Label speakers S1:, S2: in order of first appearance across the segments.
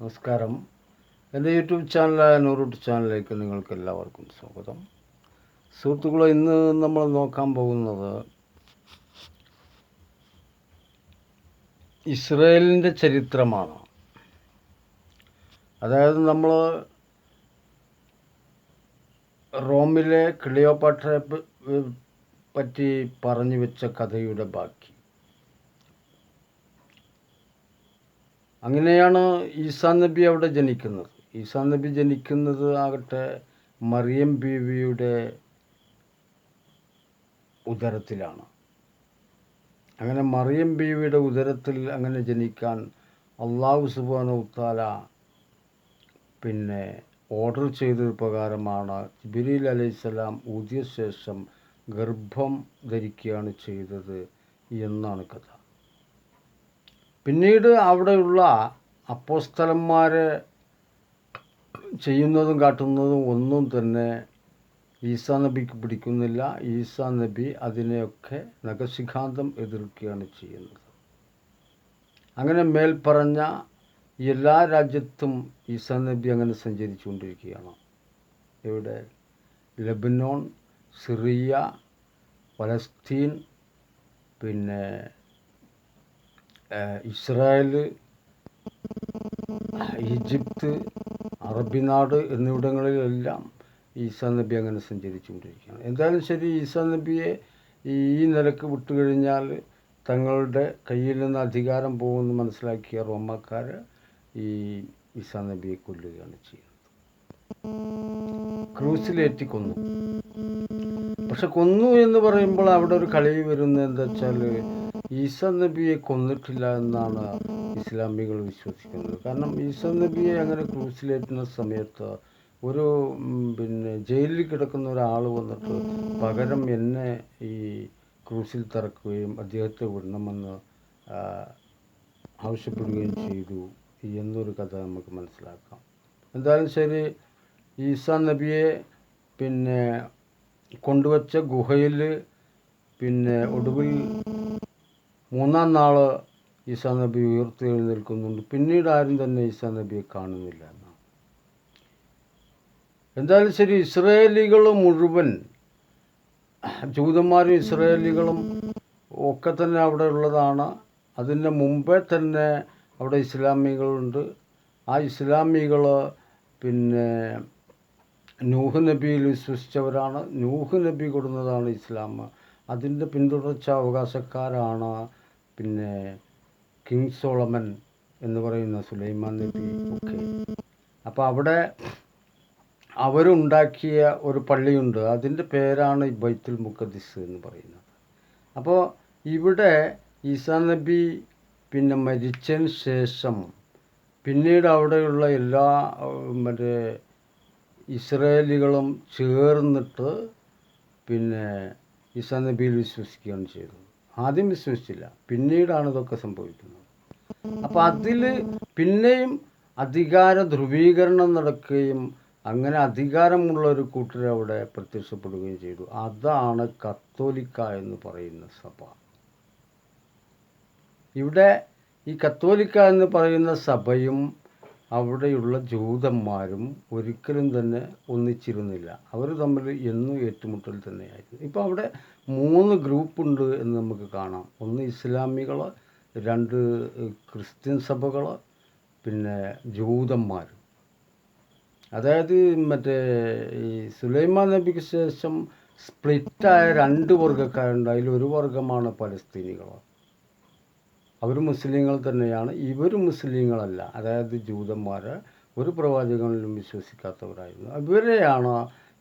S1: നമസ്കാരം. എന്റെ യൂട്യൂബ് ചാനലായ നൂറൂട്ട് ചാനലിലേക്ക് നിങ്ങൾക്ക് എല്ലാവർക്കും സ്വാഗതം. സുഹൃത്തുക്കളെ ഇന്ന് നമ്മൾ നോക്കാൻ പോകുന്നത് ഇസ്രയേലിന്റെ ചരിത്രമാണ്. അതായത് നമ്മൾ റോമിലെ ക്ലിയോപാട്രയെ പറ്റി പറഞ്ഞു വെച്ച കഥയുടെ ബാക്കി. അങ്ങനെയാണ് ഈസാ നബി അവിടെ ജനിക്കുന്നത്. ഈസാ നബി ജനിക്കുന്നത് ആകട്ടെ മറിയം ബീവിയുടെ ഉദരത്തിലാണ്. അങ്ങനെ മറിയം ബീവിയുടെ ഉദരത്തിൽ അങ്ങനെ ജനിക്കാൻ അള്ളാഹു സുബാന ഉത്താല പിന്നെ ഓർഡർ ചെയ്ത പ്രകാരമാണ് ജിബിരിൽ അലൈഹിസ്സലാം ഊതിയ ശേഷം ഗർഭം ധരിക്കുകയാണ് ചെയ്തത് എന്നാണ് കഥ. പിന്നീട് അവിടെയുള്ള അപ്പോസ്തലന്മാർ ചെയ്യുന്നതും കാട്ടുന്നതും ഒന്നും തന്നെ ഈസാ നബിക്ക് പിടിക്കുന്നില്ല. ഈസാ നബി അതിനെയൊക്കെ നഖശിഖാന്തം എതിർക്കുകയാണ് ചെയ്യുന്നത്. അങ്ങനെ മേൽപ്പറഞ്ഞ എല്ലാ രാജ്യത്തും ഈസാ നബി അങ്ങനെ സഞ്ചരിച്ചുകൊണ്ടിരിക്കുകയാണ്. ഇവിടെ ലബനോൺ സിറിയ പലസ്തീൻ പിന്നെ ഇസ്രായേൽ ഈജിപ്ത് അറബിനാട് എന്നിവിടങ്ങളിലെല്ലാം ഈസാ നബി അങ്ങനെ സഞ്ചരിച്ചുകൊണ്ടിരിക്കുകയാണ്. എന്തായാലും ശരി ഈസാ നബിയെ ഈ നിലയ്ക്ക് വിട്ടുകഴിഞ്ഞാൽ തങ്ങളുടെ കയ്യിൽ നിന്ന് അധികാരം പോകുമെന്ന് മനസ്സിലാക്കിയ റോമാക്കാർ ഈ ഈസാ നബിയെ കൊല്ലുകയാണ് ചെയ്യുന്നത്. ക്രൂസിലേറ്റി കൊന്നു. പക്ഷെ കൊന്നു എന്ന് പറയുമ്പോൾ അവിടെ ഒരു കളി വരുന്നത് എന്താ വെച്ചാൽ ഈസ നബിയെ കൊന്നിട്ടില്ല എന്നാണ് ഇസ്ലാമികൾ വിശ്വസിക്കുന്നത്. കാരണം ഈസ നബിയെ അങ്ങനെ ക്രൂസിലേറ്റുന്ന സമയത്ത് ഒരു പിന്നെ ജയിലിൽ കിടക്കുന്ന ഒരാൾ വന്നിട്ട് പകരം എന്നെ ഈ ക്രൂസിൽ തറക്കുകയും അദ്ദേഹത്തെ വിടണമെന്ന് ആവശ്യപ്പെടുകയും ചെയ്തു എന്നൊരു കഥ നമുക്ക് മനസ്സിലാക്കാം. എന്തായാലും ശരി ഈസാ നബിയെ പിന്നെ കൊണ്ടുവച്ച ഗുഹയിൽ പിന്നെ ഒടുവിൽ മൂന്നാം നാൾ ഈസാ നബി ഉയർത്തെഴുന്നേൽക്കുന്നുണ്ട്. പിന്നീട് ആരും തന്നെ ഈസാ നബിയെ കാണുന്നില്ല എന്നാണ്. എന്തായാലും ശരി ഇസ്രയേലികൾ മുഴുവൻ ജൂതന്മാരും ഇസ്രയേലികളും ഒക്കെ തന്നെ അവിടെ ഉള്ളതാണ്. അതിന് മുമ്പേ തന്നെ അവിടെ ഇസ്ലാമികളുണ്ട്. ആ ഇസ്ലാമികൾ പിന്നെ നൂഹ് നബിയിൽ വിശ്വസിച്ചവരാണ്. നൂഹ് നബി കൊടുന്നതാണ് ഇസ്ലാം. അതിന്റെ പിന്തുടർച്ച അവകാശക്കാരാണ് പിന്നെ കിങ് സോളമൻ എന്ന് പറയുന്ന സുലൈമാൻ നബി ഒക്കെ. അപ്പോൾ അവിടെ അവരുണ്ടാക്കിയ ഒരു പള്ളിയുണ്ട്. അതിന്റെ പേരാണ് ബൈത്തുൽ മുഖദ്ദിസ് എന്ന് പറയുന്നത്. അപ്പോൾ ഇവിടെ ഈസാ നബി പിന്നെ മരിച്ചതിന് ശേഷം പിന്നീട് അവിടെയുള്ള എല്ലാ മറ്റേ ഇസ്രയേലികളും ചേർന്നിട്ട് പിന്നെ ഈസാ നബിയിൽ വിശ്വസിക്കുകയാണ് ചെയ്തത്. ആദ്യം വിശ്വസിച്ചില്ല. പിന്നീടാണ് ഇതൊക്കെ സംഭവിക്കുന്നത്. അപ്പോൾ അതിൽ പിന്നെയും അധികാര ധ്രുവീകരണം നടക്കുകയും അങ്ങനെ അധികാരമുള്ള ഒരു കൂട്ടർ അവിടെ പ്രത്യക്ഷപ്പെടുകയും ചെയ്തു. അതാണ് കത്തോലിക്ക എന്ന് പറയുന്ന സഭ. ഇവിടെ ഈ കത്തോലിക്ക എന്ന് പറയുന്ന സഭയും അവിടെയുള്ള ജൂതന്മാരും ഒരിക്കലും തന്നെ ഒന്നിച്ചിരുന്നില്ല. അവർ തമ്മിൽ എന്നും ഏറ്റുമുട്ടൽ തന്നെയായിരുന്നു. ഇപ്പോൾ അവിടെ മൂന്ന് ഗ്രൂപ്പുണ്ട് എന്ന് നമുക്ക് കാണാം. ഒന്ന് ഇസ്ലാമികൾ രണ്ട് ക്രിസ്ത്യൻ സഭകൾ പിന്നെ ജൂതന്മാർ അതായത് മറ്റേ ഈ സുലൈമാൻ നബിക്ക് ശേഷം സ്പ്ലിറ്റായ രണ്ട് വർഗക്കാരുണ്ട്. അതിൽ ഒരു വർഗമാണ് പലസ്തീനികൾ അവർ മുസ്ലിങ്ങൾ തന്നെയാണ്. ഇവർ മുസ്ലിങ്ങളല്ല. അതായത് ജൂതന്മാർ ഒരു പ്രവാചകനിലും വിശ്വസിക്കാത്തവരായിരുന്നു. ഇവരെയാണ്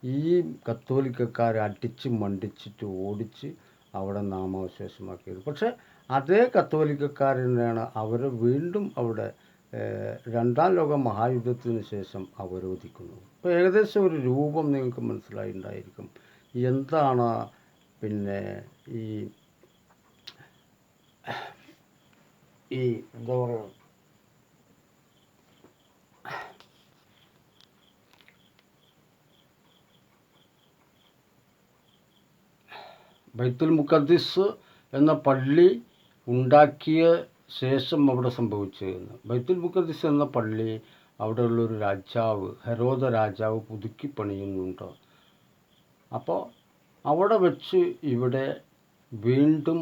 S1: ഈ കത്തോലിക്കക്കാർ അടിച്ച് മണ്ടിച്ചിട്ട് ഓടിച്ച് അവിടെ നാമാവശേഷമാക്കിയത്. പക്ഷേ അതേ കത്തോലിക്കക്കാർ തന്നെയാണ് വീണ്ടും അവിടെ രണ്ടാം ലോക മഹായുദ്ധത്തിന് ശേഷം അവരോധിക്കുന്നത്. അപ്പോൾ ഏകദേശം ഒരു രൂപം നിങ്ങൾക്ക് മനസ്സിലായി ഉണ്ടായിരിക്കും. എന്താണ് പിന്നെ ഈ ഈ എന്താ പറയുക ബൈത്തുൽ മുഖദ്ദിസ് എന്ന പള്ളി ഉണ്ടാക്കിയ ശേഷം അവിടെ സംഭവിച്ചതെന്ന്. ബൈത്തുൽ മുഖദ്ദിസ് എന്ന പള്ളി അവിടെയുള്ളൊരു രാജാവ് ഹരോദ രാജാവ് പുതുക്കി പണിയുന്നുണ്ട്? അപ്പോൾ അവിടെ വെച്ച് ഇവിടെ വീണ്ടും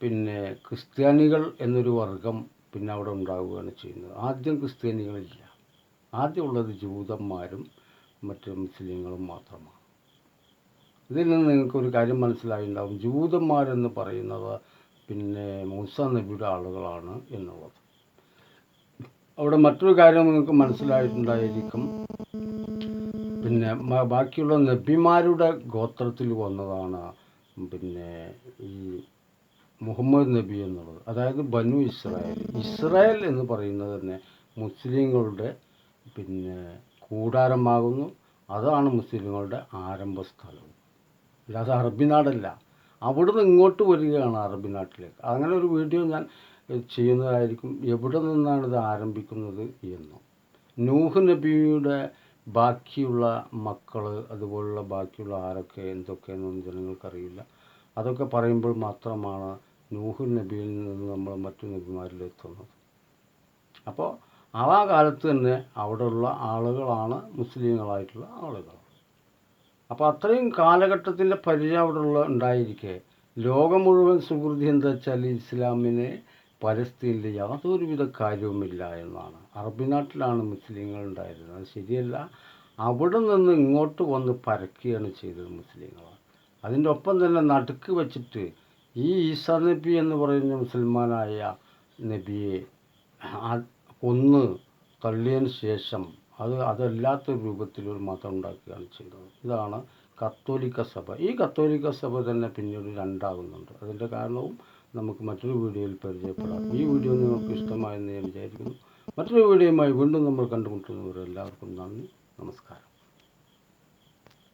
S1: പിന്നെ ക്രിസ്ത്യാനികൾ എന്നൊരു വർഗം പിന്നെ അവിടെ ഉണ്ടാവുകയാണ് ചെയ്യുന്നത്. ആദ്യം ക്രിസ്ത്യാനികളില്ല. ആദ്യം ഉള്ളത് ജൂതന്മാരും മറ്റ് മുസ്ലിങ്ങളും മാത്രമാണ്. ഇതിൽ നിന്ന് നിങ്ങൾക്കൊരു കാര്യം മനസ്സിലായിട്ടുണ്ടാവും. ജൂതന്മാരെന്ന് പറയുന്നത് പിന്നെ മൂസ നബിയുടെ ആളുകളാണ് എന്നുള്ളത്. അവിടെ മറ്റൊരു കാര്യം നിങ്ങൾക്ക് മനസ്സിലായിട്ടുണ്ടായിരിക്കും. പിന്നെ ബാക്കിയുള്ള നബിമാരുടെ ഗോത്രത്തിൽ വന്നതാണ് പിന്നെ ഈ മുഹമ്മദ് നബി എന്നുള്ളത്. അതായത് ബനു ഇസ്രായേൽ. ഇസ്രായേൽ എന്ന് പറയുന്നത് തന്നെ മുസ്ലിങ്ങളുടെ പിന്നെ കൂടാരമാകുന്നു. അതാണ് മുസ്ലിങ്ങളുടെ ആരംഭ സ്ഥലവും അല്ലാതെ അറബി നാടല്ല അവിടുന്ന് ഇങ്ങോട്ട് വരികയാണ് അറബി നാട്ടിലേക്ക് അങ്ങനെ ഒരു വീഡിയോ ഞാൻ ചെയ്യുന്നതായിരിക്കും എവിടെ നിന്നാണ് ഇത് ആരംഭിക്കുന്നത് എന്ന്. നൂഹ് നബിയുടെ ബാക്കിയുള്ള മക്കൾ അതുപോലുള്ള ബാക്കിയുള്ള ആരൊക്കെ എന്തൊക്കെയെന്നൊന്നും ജനങ്ങൾക്കറിയില്ല. അതൊക്കെ പറയുമ്പോൾ മാത്രമാണ് നൂഹ് നബിയിൽ നിന്ന് നമ്മൾ മറ്റു നബിമാരിലെത്തുന്നത് അപ്പോൾ ആ കാലത്ത് തന്നെ അവിടെയുള്ള ആളുകളാണ് മുസ്ലിങ്ങളായിട്ടുള്ള ആളുകൾ. അപ്പോൾ അത്രയും കാലഘട്ടത്തിന്റെ പരിചയം അവിടെ ഉള്ള ഉണ്ടായിരിക്കെ. ലോകം മുഴുവൻ സുഹൃതി എന്താ വെച്ചാൽ ഇസ്ലാമിനെ പരസ്തീനിൽ യാതൊരുവിധ കാര്യവുമില്ല എന്നാണ്. അറബി നാട്ടിലാണ് മുസ്ലിങ്ങൾ ഉണ്ടായിരുന്നത്. ശരിയല്ല. അവിടെ നിന്ന് ഇങ്ങോട്ട് വന്ന് പരക്കുകയാണ് ചെയ്തത് മുസ്ലിങ്ങൾ. അതിന്റെ ഒപ്പം തന്നെ നടുക്ക് വെച്ചിട്ട് ഈ ഈസാ നബി എന്ന് പറയുന്ന മുസൽമാനായ നബിയെ കൊന്ന് തള്ളിയതിന് ശേഷം അത് അതല്ലാത്ത രൂപത്തിൽ ഒരു മതം ഉണ്ടാക്കുകയാണ് ചെയ്തത്. ഇതാണ് കത്തോലിക്ക സഭ. ഈ കത്തോലിക്ക സഭ തന്നെ പിന്നീട് രണ്ടാകുന്നുണ്ട്. അതിന്റെ കാരണവും നമുക്ക് മറ്റൊരു വീഡിയോയിൽ പരിചയപ്പെടാം. ഈ വീഡിയോ നിങ്ങൾക്ക് ഇഷ്ടമായെന്ന് ഞാൻ വിചാരിക്കുന്നു. മറ്റൊരു വീഡിയോയുമായി വീണ്ടും നമ്മൾ കണ്ടുമുട്ടുന്നവർ എല്ലാവർക്കും നന്ദി. നമസ്കാരം.